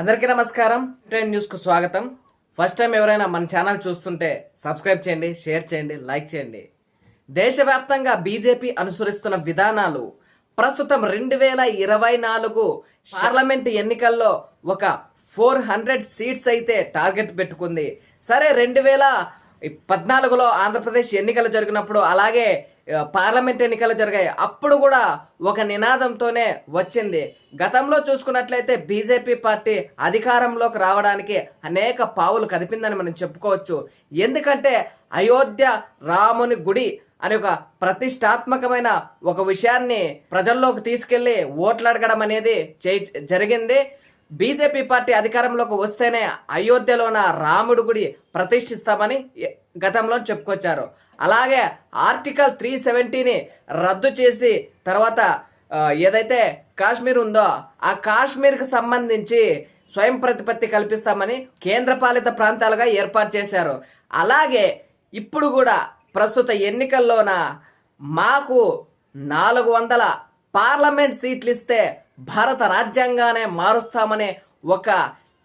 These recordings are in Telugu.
అందరికీ నమస్కారం. ట్రైన్ న్యూస్కు స్వాగతం. ఫస్ట్ టైం ఎవరైనా మన ఛానల్ చూస్తుంటే సబ్స్క్రైబ్ చేయండి షేర్ చేయండి లైక్ చేయండి. దేశవ్యాప్తంగా బీజేపీ అనుసరిస్తున్న విధానాలు ప్రస్తుతం రెండు వేల ఇరవై నాలుగు పార్లమెంట్ ఎన్నికల్లో ఒక ఫోర్ హండ్రెడ్ సీట్స్ అయితే టార్గెట్ పెట్టుకుంది. సరే రెండు వేల పద్నాలుగులో ఆంధ్రప్రదేశ్ ఎన్నికలు జరిగినప్పుడు అలాగే పార్లమెంట్ ఎన్నికలు జరిగాయి. అప్పుడు కూడా ఒక నినాదంతోనే వచ్చింది. గతంలో చూసుకున్నట్లయితే బీజేపీ పార్టీ అధికారంలోకి రావడానికి అనేక పావులు కదిపిందని మనం చెప్పుకోవచ్చు. ఎందుకంటే అయోధ్య రాముని గుడి అనే ఒక ప్రతిష్టాత్మకమైన ఒక విషయాన్ని ప్రజల్లోకి తీసుకెళ్ళి ఓట్లు అడగడం అనేది చే జరిగింది. బీజేపీ పార్టీ అధికారంలోకి వస్తేనే అయోధ్యలోన రాముడు గుడి ప్రతిష్ఠిస్తామని గతంలో చెప్పుకొచ్చారు. అలాగే ఆర్టికల్ త్రీ సెవెంటీని రద్దు చేసి తర్వాత ఏదైతే కాశ్మీర్ ఉందో ఆ కాశ్మీర్కి సంబంధించి స్వయం ప్రతిపత్తి కల్పిస్తామని కేంద్రపాలిత ప్రాంతాలుగా ఏర్పాటు చేశారు. అలాగే ఇప్పుడు కూడా ప్రస్తుత ఎన్నికల్లోన మాకు నాలుగు వందల పార్లమెంట్ సీట్లు ఇస్తే భారత రాజ్యాంగానే మారుస్తామనే ఒక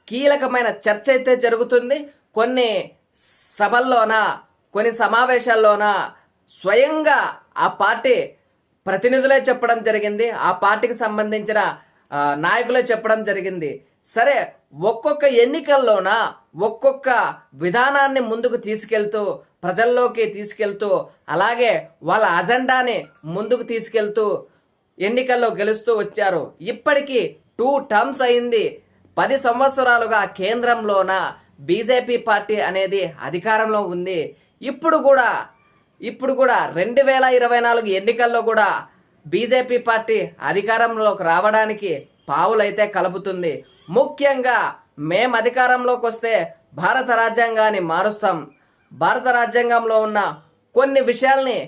కీలకమైన చర్చ అయితే జరుగుతుంది. కొన్ని సభల్లోన కొన్ని సమావేశాల్లోన స్వయంగా ఆ పార్టీ ప్రతినిధులే చెప్పడం జరిగింది. ఆ పార్టీకి సంబంధించిన నాయకులే చెప్పడం జరిగింది. సరే ఒక్కొక్క ఎన్నికల్లోన ఒక్కొక్క విధానాన్ని ముందుకు తీసుకెళ్తూ ప్రజల్లోకి తీసుకెళ్తూ అలాగే వాళ్ళ అజెండాని ముందుకు తీసుకెళ్తూ ఎన్నికల్లో గెలుస్తూ వచ్చారు. ఇప్పటికీ టూ టర్మ్స్ అయింది. పది సంవత్సరాలుగా కేంద్రంలోన బీజేపీ పార్టీ అనేది అధికారంలో ఉంది. ఇప్పుడు కూడా ఇప్పుడు కూడా రెండు వేల ఇరవై నాలుగు ఎన్నికల్లో కూడా బీజేపీ పార్టీ అధికారంలోకి రావడానికి పావులైతే కలుపుతుంది. ముఖ్యంగా మేం అధికారంలోకి వస్తే భారత రాజ్యాంగాన్ని మారుస్తాం. భారత రాజ్యాంగంలో ఉన్న కొన్ని విషయాల్ని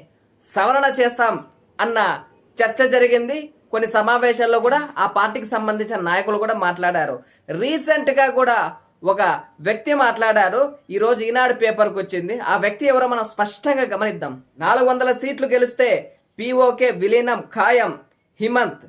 సవరణ చేస్తాం అన్న చర్చ జరిగింది. కొన్ని సమావేశాల్లో కూడా ఆ పార్టీకి సంబంధించిన నాయకులు కూడా మాట్లాడారు. రీసెంట్గా కూడా ఒక వ్యక్తి మాట్లాడారు. ఈ రోజు ఈనాడు పేపర్కి వచ్చింది. ఆ వ్యక్తి ఎవరో మనం స్పష్టంగా గమనిద్దాం. నాలుగు వందల సీట్లు గెలిస్తే పిఓకే విలీనం ఖాయం. హిమంత్.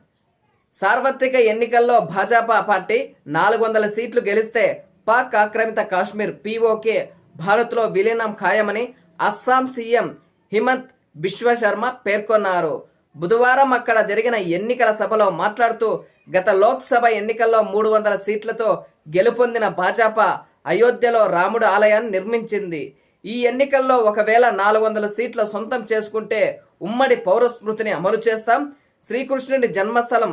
సార్వత్రిక ఎన్నికల్లో భాజపా పార్టీ నాలుగు వందల సీట్లు గెలిస్తే పాక్ ఆక్రమిత కాశ్మీర్ పిఓకే భారత్లో విలీనం ఖాయమని అస్సాం సీఎం హిమంత్ బిశ్వ శర్మ పేర్కొన్నారు. బుధవారం అక్కడ జరిగిన ఎన్నికల సభలో మాట్లాడుతూ గత లోక్సభ ఎన్నికల్లో మూడు వందల సీట్లతో గెలుపొందిన భాజపా అయోధ్యలో రాముడు ఆలయాన్ని నిర్మించింది. ఈ ఎన్నికల్లో ఒకవేళ నాలుగు వందల సీట్ల సొంతం చేసుకుంటే ఉమ్మడి పౌర స్మృతిని అమలు చేస్తాం. శ్రీకృష్ణుడి జన్మస్థలం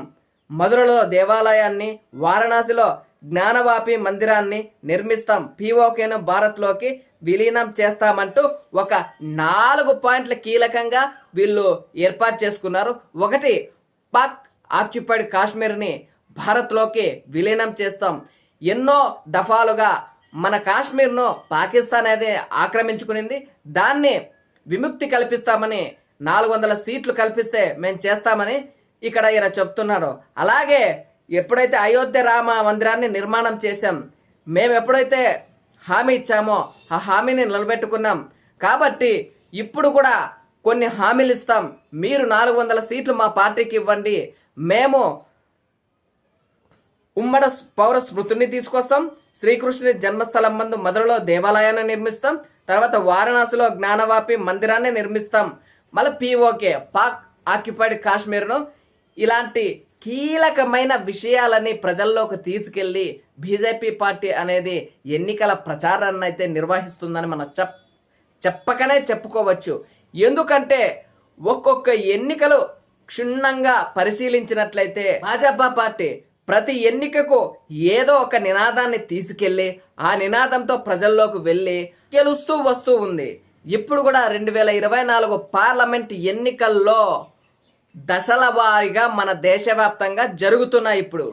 మధురలో దేవాలయాన్ని వారణాసిలో జ్ఞానవాపి మందిరాన్ని నిర్మిస్తాం. పీఓకేను భారత్లోకి విలీనం చేస్తామంటూ ఒక నాలుగు పాయింట్ల కీలకంగా వీళ్ళు ఏర్పాటు చేసుకున్నారు. ఒకటి పాక్ ఆక్యుపైడ్ కాశ్మీర్ని భారత్లోకి విలీనం చేస్తాం. ఎన్నో దఫాలుగా మన కాశ్మీర్ను పాకిస్తాన్ అయితే ఆక్రమించుకునింది. దాన్ని విముక్తి కల్పిస్తామని నాలుగు వందల సీట్లు కల్పిస్తే మేము చేస్తామని ఇక్కడ ఈయన చెప్తున్నారు అలాగే ఎప్పుడైతే అయోధ్య రామ మందిరాన్ని నిర్మాణం చేశాం మేము ఎప్పుడైతే హామీ ఇచ్చామో ఆ హామీని నిలబెట్టుకున్నాం. కాబట్టి ఇప్పుడు కూడా కొన్ని హామీలు ఇస్తాం. మీరు నాలుగు వందల సీట్లు మా పార్టీకి ఇవ్వండి. మేము ఉమ్మడ పౌర స్మృతిని తీసుకొస్తాం. శ్రీకృష్ణుని జన్మస్థలం మందు మధురలో దేవాలయాన్ని నిర్మిస్తాం. తర్వాత వారణాసిలో జ్ఞానవాపి మందిరాన్ని నిర్మిస్తాం. మళ్ళీ పిఓకే పాక్ ఆక్యుపైడ్ కాశ్మీర్ను ఇలాంటి కీలకమైన విషయాలని ప్రజల్లోకి తీసుకెళ్ళి బీజేపీ పార్టీ అనేది ఎన్నికల ప్రచారాన్ని అయితే నిర్వహిస్తుందని మనం చెప్ చెప్పకనే చెప్పుకోవచ్చు. ఎందుకంటే ఒక్కొక్క ఎన్నికలు క్షుణ్ణంగా పరిశీలించినట్లయితే భాజపా పార్టీ ప్రతి ఎన్నికకు ఏదో ఒక నినాదాన్ని తీసుకెళ్ళి ఆ నినాదంతో ప్రజల్లోకి వెళ్ళి గెలుస్తూ వస్తూ ఉంది. ఇప్పుడు కూడా రెండు వేల ఇరవై నాలుగు పార్లమెంట్ ఎన్నికల్లో దశల వారీగా మన దేశవ్యాప్తంగా జరుగుతున్నాయి ఇప్పుడు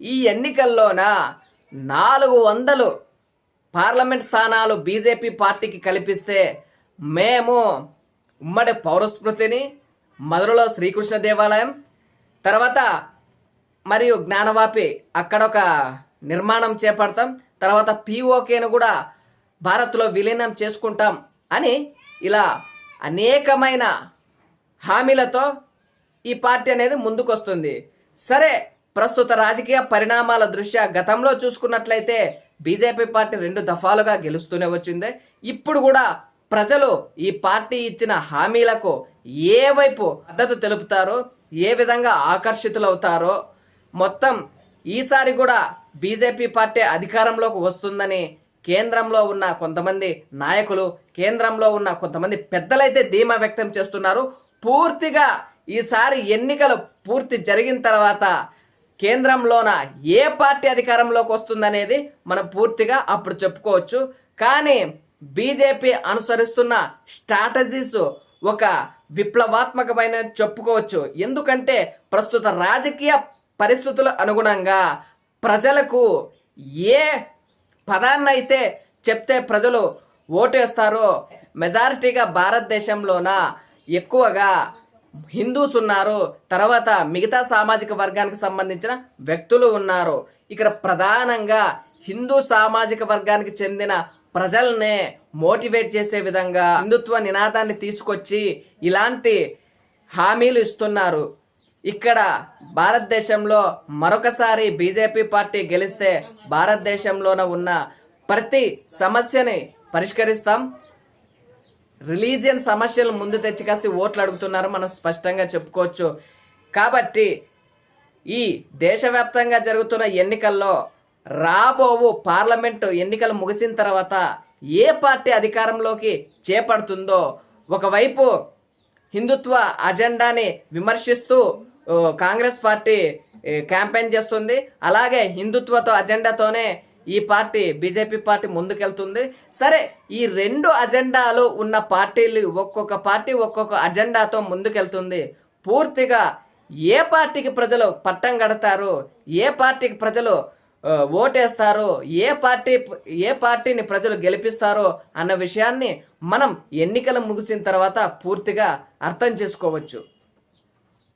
ఈ ఎన్నికల్లోన నాలుగు వందలు పార్లమెంట్ స్థానాలు బీజేపీ పార్టీకి కల్పిస్తే మేము ఉమ్మడి పౌరస్మృతిని మధురలో శ్రీకృష్ణ దేవాలయం తర్వాత మరియు జ్ఞానవాపి అక్కడ ఒక నిర్మాణం చేపడతాం తర్వాత పిఓకేను కూడా భారత్లో విలీనం చేసుకుంటాం అని ఇలా అనేకమైన హామీలతో ఈ పార్టీ అనేది ముందుకొస్తుంది. సరే ప్రస్తుత రాజకీయ పరిణామాల దృష్ట్యా గతంలో చూసుకున్నట్లయితే బీజేపీ పార్టీ రెండు దఫాలుగా గెలుస్తూనే వచ్చింది. ఇప్పుడు కూడా ప్రజలు ఈ పార్టీ ఇచ్చిన హామీలకు ఏ వైపు మద్దతు తెలుపుతారో ఏ విధంగా ఆకర్షితులవుతారో మొత్తం ఈసారి కూడా బీజేపీ పార్టీ అధికారంలోకి వస్తుందని కేంద్రంలో ఉన్న కొంతమంది నాయకులు కేంద్రంలో ఉన్న కొంతమంది పెద్దలైతే ధీమా వ్యక్తం చేస్తున్నారు. పూర్తిగా ఈసారి ఎన్నికలు పూర్తి జరిగిన తర్వాత కేంద్రంలోన ఏ పార్టీ అధికారంలోకి వస్తుందనేది మనం పూర్తిగా అప్పుడు చెప్పుకోవచ్చు. కానీ బీజేపీ అనుసరిస్తున్న స్ట్రాటజీస్ ఒక విప్లవాత్మకమైన చెప్పుకోవచ్చు. ఎందుకంటే ప్రస్తుత రాజకీయ పరిస్థితుల అనుగుణంగా ప్రజలకు ఏ పదాన్నైతే చెప్తే ప్రజలు ఓటేస్తారో మెజారిటీగా భారతదేశంలోన ఎక్కువగా హిందూస్ ఉన్నారు తర్వాత మిగతా సామాజిక వర్గానికి సంబంధించిన వ్యక్తులు ఉన్నారు. ఇక్కడ ప్రధానంగా హిందూ సామాజిక వర్గానికి చెందిన ప్రజల్నే మోటివేట్ చేసే విధంగా హిందుత్వ నినాదాన్ని తీసుకొచ్చి ఇలాంటి హామీలు ఇస్తున్నారు. ఇక్కడ భారతదేశంలో మరొకసారి బీజేపీ పార్టీ గెలిస్తే భారతదేశంలోన ఉన్న ప్రతి సమస్యని పరిష్కరిస్తాం. రిలీజియన్ సమస్యలు ముందు తెచ్చి కాసి ఓట్లు అడుగుతున్నారు మనం స్పష్టంగా చెప్పుకోవచ్చు. కాబట్టి ఈ దేశవ్యాప్తంగా జరుగుతున్న ఎన్నికల్లో రాబోవు పార్లమెంటు ఎన్నికలు ముగిసిన తర్వాత ఏ పార్టీ అధికారంలోకి చేపడుతుందో ఒకవైపు హిందుత్వ అజెండాని విమర్శిస్తూ కాంగ్రెస్ పార్టీ క్యాంపెయిన్ చేస్తుంది. అలాగే హిందుత్వతో అజెండాతోనే ఈ పార్టీ బీజేపీ పార్టీ ముందుకెళ్తుంది. సరే ఈ రెండు అజెండాలు ఉన్న పార్టీలు ఒక్కొక్క పార్టీ ఒక్కొక్క అజెండాతో ముందుకెళ్తుంది. పూర్తిగా ఏ పార్టీకి ప్రజలు పట్టం కడతారు? ఏ పార్టీకి ప్రజలు ఓటేస్తారు? ఏ పార్టీ ఏ పార్టీని ప్రజలు గెలిపిస్తారో అన్న విషయాన్ని మనం ఎన్నికలు ముగిసిన తర్వాత పూర్తిగా అర్థం చేసుకోవచ్చు.